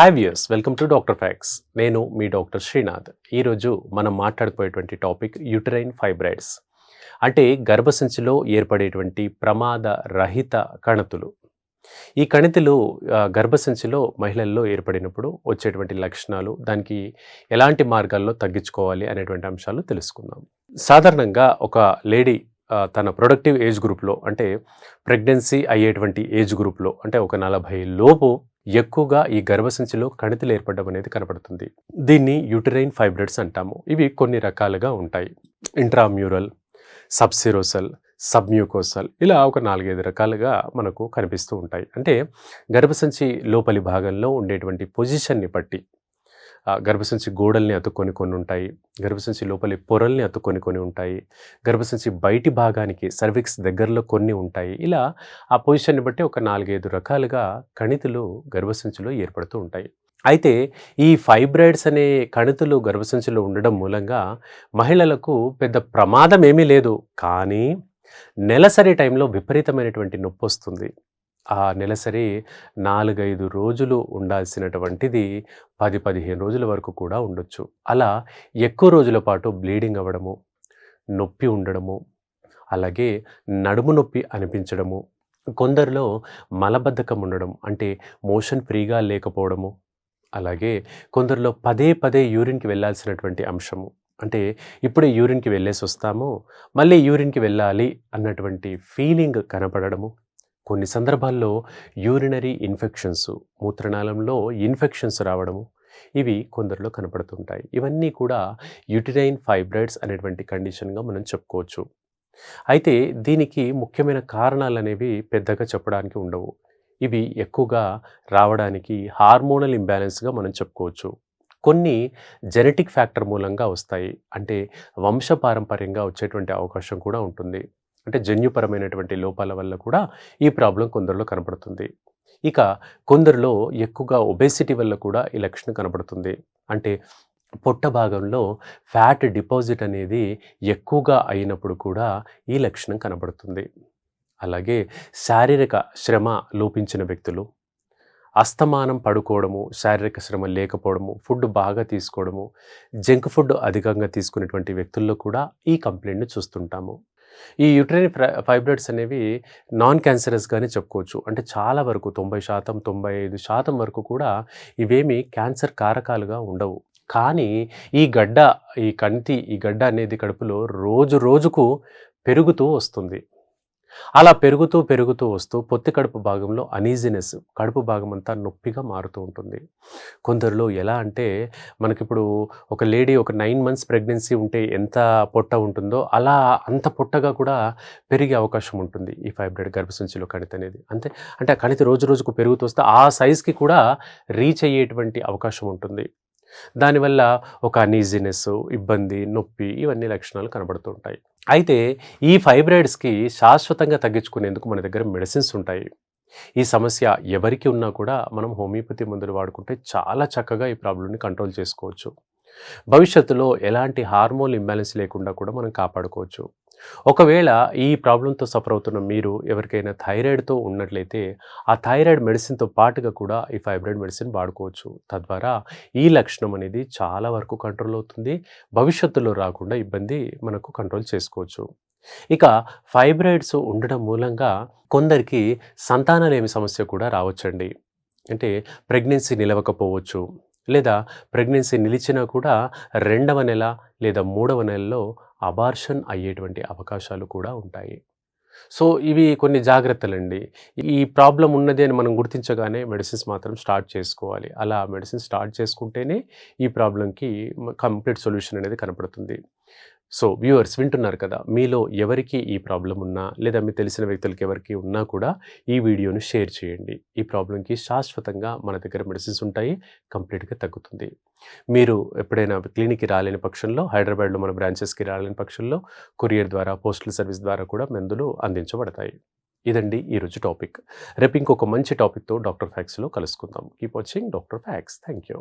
Hi views welcome to doctor facts నేను మీ doctor Srinath ఈరోజు మనం మాట్లాడుకునేటువంటి టాపిక్ యూటరైన్ ఫైబ్రాయిడ్స్ అంటే గర్భసంచిలో ఏర్పడేటువంటి ప్రమాద రహిత కణతులు. ఈ కణితులు గర్భసంచిలో మహిళల్లో ఏర్పడినప్పుడు వచ్చేటువంటి లక్షణాలు దానికి ఎలాంటి మార్గాల్లో తగ్గించుకోవాలి అనేటువంటి అంశాలు తెలుసుకుందాం. సాధారణంగా ఒక లేడీ తన ప్రొడక్టివ్ ఏజ్ గ్రూప్లో అంటే ప్రెగ్నెన్సీ అయ్యేటువంటి ఏజ్ గ్రూప్లో అంటే ఒక నలభై లోపు ఎక్కువగా ఈ గర్భసంచిలో కణితులు ఏర్పడడం అనేది కనపడుతుంది. దీన్ని యూటరైన్ ఫైబ్రిడ్స్ అంటాము. ఇవి కొన్ని రకాలుగా ఉంటాయి. ఇంట్రామ్యూరల్ సబ్సిరోసల్ సబ్మ్యూకోసల్ ఇలా ఒక నాలుగైదు రకాలుగా మనకు కనిపిస్తూ ఉంటాయి. అంటే గర్భసంచి లోపలి భాగంలో ఉండేటువంటి పొజిషన్ని బట్టి గర్భసంచి గోడల్ని అతుక్కొని కొన్ని ఉంటాయి. గర్భసంచి లోపలి పొరల్ని అతుక్కొని కొన్ని ఉంటాయి. గర్భసంచి బయటి భాగానికి సర్విక్స్ దగ్గరలో కొన్ని ఉంటాయి. ఇలా ఆ పొజిషన్ని బట్టి ఒక నాలుగైదు రకాలుగా కణితులు గర్భసంచిలో ఏర్పడుతూ ఉంటాయి. అయితే ఈ ఫైబ్రాయిడ్స్ అనే కణితులు గర్భసంచిలో ఉండడం మూలంగా మహిళలకు పెద్ద ప్రమాదం ఏమీ లేదు. కానీ నెలసరి టైంలో విపరీతమైనటువంటి నొప్పి వస్తుంది. ఆ నెలసరి నాలుగైదు రోజులు ఉండాల్సినటువంటిది పది పదిహేను రోజుల వరకు కూడా ఉండొచ్చు. అలా ఎక్కువ రోజుల పాటు బ్లీడింగ్ అవ్వడము నొప్పి ఉండడము అలాగే నడుము నొప్పి అనిపించడము కొందరిలో మలబద్ధకం ఉండడం అంటే మోషన్ ఫ్రీగా లేకపోవడము అలాగే కొందరిలో పదే పదే యూరిన్కి వెళ్ళాల్సినటువంటి అంశము. అంటే ఇప్పుడే యూరిన్కి వెళ్ళేసి వస్తాము మళ్ళీ యూరిన్కి వెళ్ళాలి అన్నటువంటి ఫీలింగ్ కనపడడము కొన్ని సందర్భాల్లో యూరినరీ ఇన్ఫెక్షన్స్ మూత్రనాళంలో ఇన్ఫెక్షన్స్ రావడము ఇవి కొందరిలో కనపడుతుంటాయి. ఇవన్నీ కూడా యూటిరైన్ ఫైబ్రాయిడ్స్ అనేటువంటి కండిషన్గా మనం చెప్పుకోవచ్చు. అయితే దీనికి ముఖ్యమైన కారణాలు అనేవి పెద్దగా చెప్పడానికి ఉండవు. ఇవి ఎక్కువగా రావడానికి హార్మోనల్ ఇంబ్యాలెన్స్గా మనం చెప్పుకోవచ్చు. కొన్ని జెనెటిక్ ఫ్యాక్టర్ మూలంగా వస్తాయి. అంటే వంశపారంపర్యంగా వచ్చేటువంటి అవకాశం కూడా ఉంటుంది. అంటే జన్యుపరమైనటువంటి లోపాల వల్ల కూడా ఈ ప్రాబ్లం కొందరిలో కనపడుతుంది ఇక కొందరిలో ఎక్కువగా ఒబేసిటీ వల్ల కూడా ఈ లక్షణం కనపడుతుంది అంటే పొట్ట భాగంలో ఫ్యాట్ డిపాజిట్ అనేది ఎక్కువగా అయినప్పుడు కూడా ఈ లక్షణం కనబడుతుంది. అలాగే శారీరక శ్రమ లోపించిన వ్యక్తులు అస్తమానం పడుకోవడము శారీరక శ్రమ లేకపోవడము ఫుడ్ బాగా తీసుకోవడము జంక్ ఫుడ్ అధికంగా తీసుకునేటువంటి వ్యక్తుల్లో కూడా ఈ కంప్లైంట్ని చూస్తుంటాము. ఈ యూట్రైన్ ఫైబ్రాయిడ్స్ అనేవి నాన్ క్యాన్సరస్గానే చెప్పుకోవచ్చు. అంటే చాలా వరకు తొంభై శాతం తొంభై ఐదు శాతం వరకు కూడా ఇవేమి క్యాన్సర్ కారకాలుగా ఉండవు. కానీ ఈ గడ్డ ఈ కంటి ఈ గడ్డ అనేది కడుపులో రోజు రోజుకు పెరుగుతూ వస్తుంది. అలా పెరుగుతూ పెరుగుతూ వస్తూ పొత్తి కడుపు భాగంలో అనీజినెస్ కడుపు భాగం అంతా నొప్పిగా మారుతూ ఉంటుంది. కొందరిలో ఎలా అంటే మనకిప్పుడు ఒక లేడీ ఒక నైన్ మంత్స్ ప్రెగ్నెన్సీ ఉంటే ఎంత పొట్ట ఉంటుందో అలా అంత పొట్టగా కూడా పెరిగే అవకాశం ఉంటుంది ఈ ఫైబ్రాయిడ్ గర్భసంచిలో కణిత అనేది. అంతే అంటే ఆ కణితి రోజు రోజుకు పెరుగుతూ వస్తే ఆ సైజ్కి కూడా రీచ్ అయ్యేటువంటి అవకాశం ఉంటుంది. దానివల్ల ఒక అనీజినెస్ ఇబ్బంది నొప్పి ఇవన్నీ లక్షణాలు కనబడుతుంటాయి. అయితే ఈ ఫైబ్రాయిడ్స్కి శాశ్వతంగా తగ్గించుకునేందుకు మన దగ్గర మెడిసిన్స్ ఉంటాయి. ఈ సమస్య ఎవరికి ఉన్నా కూడా మనం హోమియోపతి మందులు వాడుకుంటే చాలా చక్కగా ఈ ప్రాబ్లమ్ని కంట్రోల్ చేసుకోవచ్చు. భవిష్యత్తులో ఎలాంటి హార్మోన్ ఇంబ్యాలెన్స్ లేకుండా కూడా మనం కాపాడుకోవచ్చు. ఒకవేళ ఈ ప్రాబ్లంతో సఫర్ అవుతున్న మీరు ఎవరికైనా థైరాయిడ్తో ఉన్నట్లయితే ఆ థైరాయిడ్ మెడిసిన్తో పాటుగా కూడా ఈ ఫైబ్రాయిడ్ మెడిసిన్ వాడుకోవచ్చు. తద్వారా ఈ లక్షణం అనేది చాలా వరకు కంట్రోల్ అవుతుంది. భవిష్యత్తులో రాకుండా ఇబ్బంది మనకు కంట్రోల్ చేసుకోవచ్చు. ఇక ఫైబ్రాయిడ్స్ ఉండడం మూలంగా కొందరికి సంతానలేమి సమస్య కూడా రావచ్చండి. అంటే ప్రెగ్నెన్సీ నిలవకపోవచ్చు. లేదా ప్రెగ్నెన్సీ నిలిచినా కూడా రెండవ నెల లేదా మూడవ నెలలో అబార్షన్ అయ్యేటువంటి అవకాశాలు కూడా ఉంటాయి. సో ఇవి కొన్ని జాగ్రత్తలండి. ఈ ప్రాబ్లం ఉన్నది అని మనం గుర్తించగానే మెడిసిన్స్ మాత్రం స్టార్ట్ చేసుకోవాలి. అలా మెడిసిన్ స్టార్ట్ చేసుకుంటేనే ఈ ప్రాబ్లంకి కంప్లీట్ సొల్యూషన్ అనేది కనపడుతుంది. సో వ్యూవర్స్ వింటున్నారు కదా మీలో ఎవరికి ఈ ప్రాబ్లం ఉన్నా లేదా మీ తెలిసిన వ్యక్తులకి ఎవరికి ఉన్నా కూడా ఈ వీడియోను షేర్ చేయండి. ఈ ప్రాబ్లంకి శాశ్వతంగా మన దగ్గర మెడిసిన్స్ ఉంటాయి కంప్లీట్గా తగ్గుతుంది. మీరు ఎప్పుడైనా క్లినిక్కి రాలేని పక్షంలో హైదరాబాద్లో మన బ్రాంచెస్కి రాలేని పక్షంలో కొరియర్ ద్వారా పోస్టల్ సర్వీస్ ద్వారా కూడా మందులు అందించబడతాయి. ఇదండి ఈరోజు టాపిక్. రేపు ఇంకొక మంచి టాపిక్తో డాక్టర్ ఫ్యాక్స్లో కలుసుకుందాం. Keep watching doctor facts. Thank you